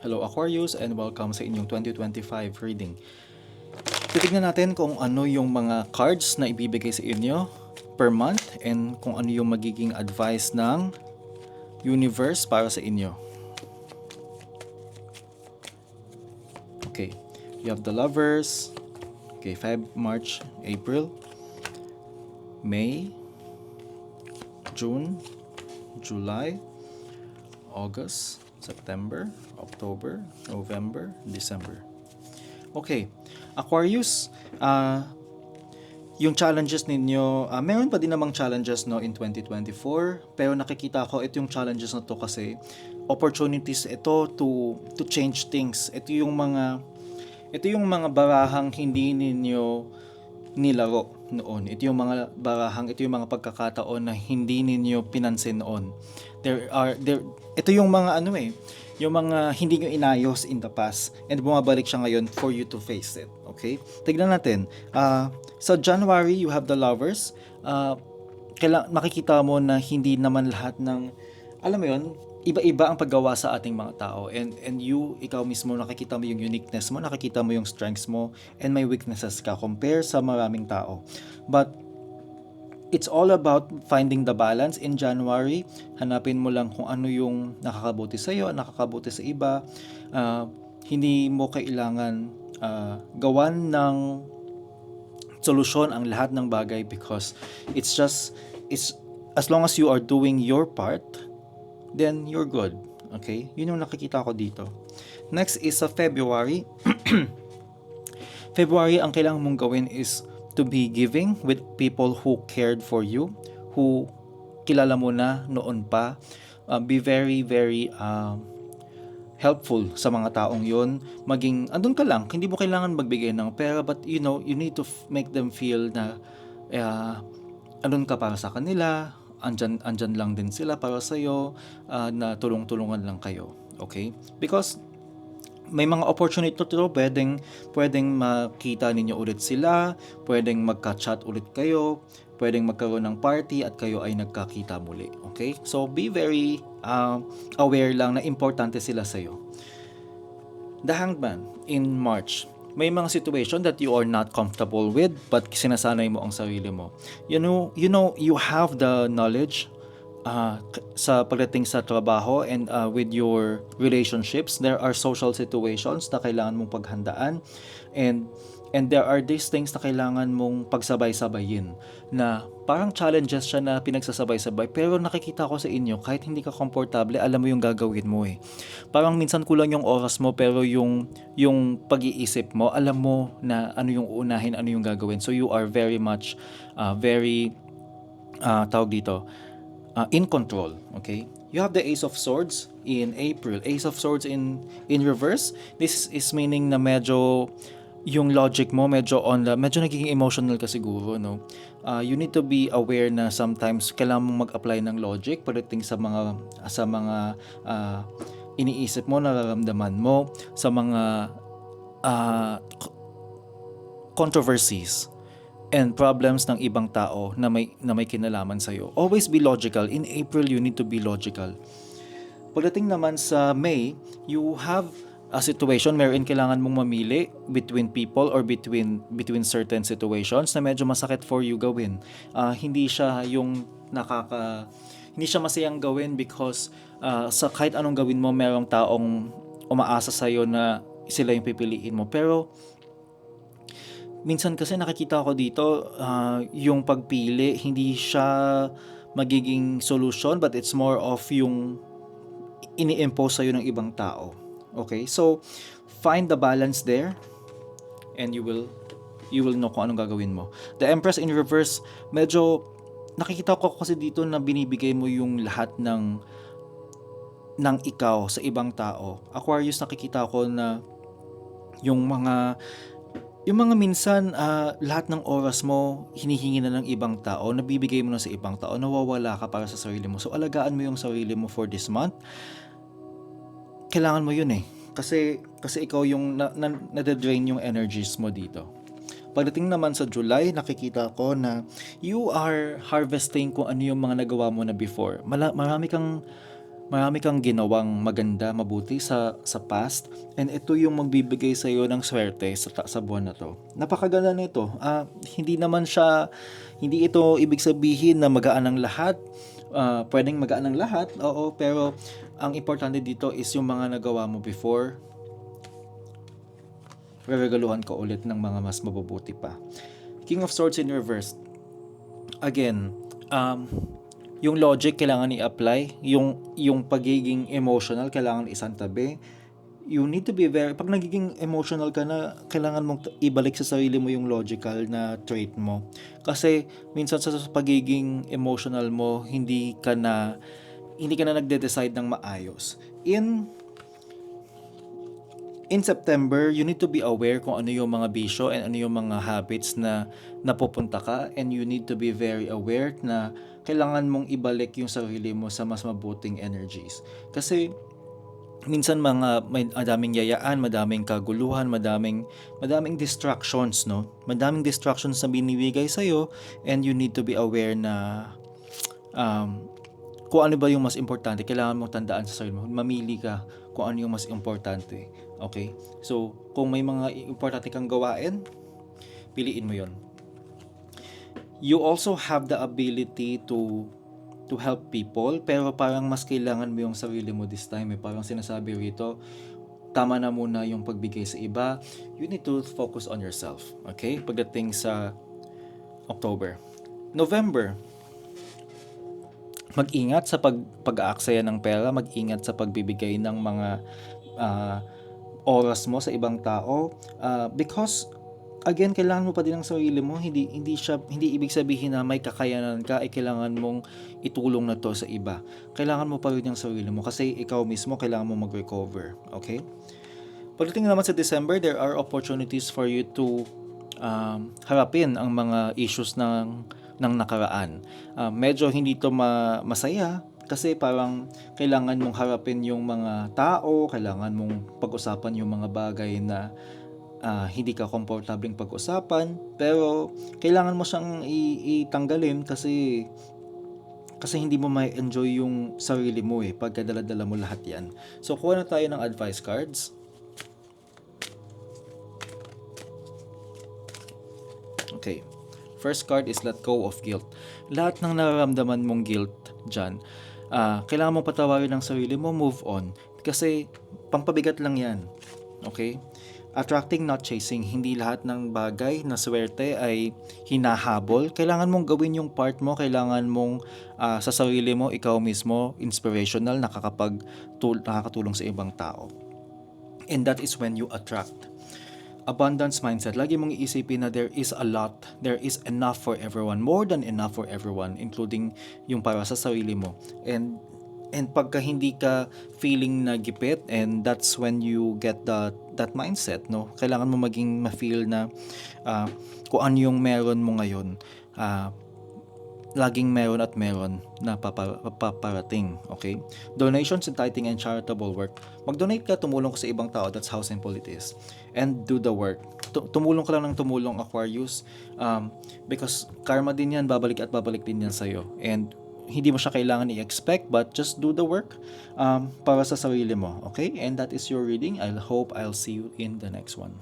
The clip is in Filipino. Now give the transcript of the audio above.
Hello Aquarius and welcome sa inyong 2025 reading. Titignan natin kung ano yung mga cards na ibibigay sa inyo per month and kung ano yung magiging advice ng universe para sa inyo. Okay, you have the lovers. Okay, Feb, March, April, May, June, July, August, September, October, November, December. Okay, Aquarius, ah yung challenges ninyo, ah, meron pa din namang challenges no in 2024, pero nakikita ko ito yung challenges na to kasi opportunities ito to to change things. Ito yung mga ito yung mga barahang hindi ninyo nilaro noon. Ito yung mga barahang, ito yung mga pagkakataon na hindi ninyo pinansin noon. There are there ito yung mga ano eh, yung mga hindi nyo inayos in the past and bumabalik siya ngayon for you to face it. Okay? Tignan natin. Ah, sa January, you have the lovers. Ah, kaila, makikita mo na hindi naman lahat ng alam mo yon iba-iba ang paggawa sa ating mga tao and and you ikaw mismo nakikita mo yung uniqueness mo nakikita mo yung strengths mo and may weaknesses ka compare sa maraming tao but it's all about finding the balance in January. Hanapin mo lang kung ano yung nakakabuti sa iyo, nakakabuti sa iba. Ah, hindi mo kailangan ah, gawan ng solusyon ang lahat ng bagay because it's just it's as long as you are doing your part, then you're good. Okay? Yun yung nakikita ko dito. Next is sa February. February, ang kailangan mong gawin is to be giving with people who cared for you, who kilala mo na noon pa. Uh, be very, very um, helpful sa mga taong yon maging andun ka lang hindi mo kailangan magbigay ng pera but you know you need to make them feel na uh, andun ka para sa kanila andyan, andyan lang din sila para sa iyo na tulong-tulungan lang kayo okay? Because may mga opportunity to pwedeng pwedeng makita ninyo ulit sila pwedeng magka-chat ulit kayo pwedeng magkaroon ng party at kayo ay nagkakita muli okay? So be very uh, aware lang na importante sila sa iyo The Hanged Man in March may mga situation that you are not comfortable with but sinasanay mo ang sarili mo. You know you know you have the knowledge uh, sa pagdating sa trabaho and uh, with your relationships. There are social situations na kailangan mong paghandaan. And and there are these things na kailangan mong pagsabay-sabayin na parang challenges siya na pinagsasabay-sabay pero nakikita ko sa inyo kahit hindi ka komportable alam mo yung gagawin mo eh. Parang minsan kulang yung oras mo pero yung yung pag-iisip mo alam mo na ano yung unahin ano yung gagawin. So you are very much uh, very uh, tawag dito uh, in control okay? You have the ace of swords in April. Ace of swords in in reverse. This is meaning na medyo yung logic mo medyo on the medyo nagiging emotional ka siguro no uh, you need to be aware na sometimes kailangan mong mag-apply ng logic pagdating sa mga sa mga uh, iniisip mo nararamdaman mo sa mga uh, controversies and problems ng ibang tao na may na may kinalaman sa iyo. Always be logical. In April you need to be logical. Pagdating naman sa May, you have a situation wherein kailangan mong mamili between people or between between certain situations na medyo masakit for you gawin. Ah, hindi siya yung nakaka hindi siya masayang gawin because ah, sa kahit anong gawin mo merong taong umaasa sa na sila yung pipiliin mo. Pero minsan kasi nakikita ko dito ah, yung pagpili hindi siya magiging solution but it's more of yung ini-impose sa'yo ng ibang tao. Okay? So, find the balance there and you will you will know kung anong gagawin mo. The Empress in reverse, medyo nakikita ko kasi dito na binibigay mo yung lahat ng ng ikaw sa ibang tao. Aquarius nakikita ko na yung mga yung mga minsan ah, lahat ng oras mo hinihingi na ng ibang tao, nabibigay mo na sa ibang tao, nawawala ka para sa sarili mo. So alagaan mo yung sarili mo for this month. Kailangan mo yun eh. Kasi kasi ikaw yung na, na, nade-drain yung energies mo dito. Pagdating naman sa July, nakikita ko na you are harvesting kung ano yung mga nagawa mo na before. Mala, marami kang marami kang ginawang maganda, mabuti sa sa past and ito yung magbibigay sa iyo ng swerte sa sa buwan na to. Napakaganda nito. Ah, hindi naman siya hindi ito ibig sabihin na magaan ang lahat. Ah, pwedeng magaan ang lahat, oo, pero ang importante dito is yung mga nagawa mo before reregaluhan ka ulit ng mga mas mabubuti pa. King of Swords in reverse. Again, um, yung logic kailangan i-apply, yung yung pagiging emotional kailangan isang tabi. You need to be very pag nagiging emotional ka na, kailangan mong ibalik sa sarili mo yung logical na trait mo. Kasi minsan sa sa pagiging emotional mo, hindi ka na hindi ka na nagde-decide ng maayos. In in September, you need to be aware kung ano yung mga bisyo and ano yung mga habits na napupunta ka and you need to be very aware na kailangan mong ibalik yung sarili mo sa mas mabuting energies. Kasi minsan mga may madaming yayaan, madaming kaguluhan, madaming madaming distractions, no? Madaming distractions na binibigay sa and you need to be aware na um, kung ano ba yung mas importante, kailangan mong tandaan sa sarili mo. Mamili ka kung ano yung mas importante. Okay? So, kung may mga importante kang gawain, piliin mo yon. You also have the ability to to help people, pero parang mas kailangan mo yung sarili mo this time. Eh. Parang sinasabi rito, tama na muna yung pagbigay sa iba. You need to focus on yourself. Okay? Pagdating sa October. November, mag-ingat sa pag pag-aaksaya ng pera, mag-ingat sa pagbibigay ng mga ah, oras mo sa ibang tao Ah, because again kailangan mo pa din ang sarili mo. Hindi hindi siya hindi ibig sabihin na may kakayanan ka ay kailangan mong itulong na to sa iba. Kailangan mo pa rin ang sarili mo kasi ikaw mismo kailangan mo mag-recover okay? Pagdating naman sa December, there are opportunities for you to um, harapin ang mga issues ng ng nakaraan. Ah, medyo hindi to ma- masaya kasi parang kailangan mong harapin yung mga tao, kailangan mong pag-usapan yung mga bagay na ah, hindi ka komportabling pag-usapan, pero kailangan mo siyang itanggalin kasi kasi hindi mo may enjoy yung sarili mo eh pagka dala-dala mo lahat yan. So kuha na tayo ng advice cards. Okay. First card is let go of guilt. Lahat ng nararamdaman mong guilt dyan, ah, kailangan mo patawarin ang sarili mo, move on. Kasi pampabigat lang yan. Okay? Attracting, not chasing. Hindi lahat ng bagay na swerte ay hinahabol. Kailangan mong gawin yung part mo. Kailangan mong ah, sa sarili mo, ikaw mismo, inspirational, nakakapag nakakatulong sa ibang tao. And that is when you attract abundance mindset, lagi mong iisipin na there is a lot, there is enough for everyone, more than enough for everyone, including yung para sa sarili mo. And and pagka hindi ka feeling na gipit and that's when you get that that mindset no kailangan mo maging ma-feel na ah, kung ano yung meron mo ngayon ah, laging meron at meron na papa- paparating. Okay? Donations and tithing and charitable work. Mag-donate ka, tumulong ka sa ibang tao. That's how simple it is. And do the work. Tu- Tumulong ka lang ng tumulong, Aquarius. Um, because karma din yan, babalik at babalik din yan sa'yo. And hindi mo siya kailangan i-expect but just do the work um, para sa sarili mo. Okay? And that is your reading. I hope I'll see you in the next one.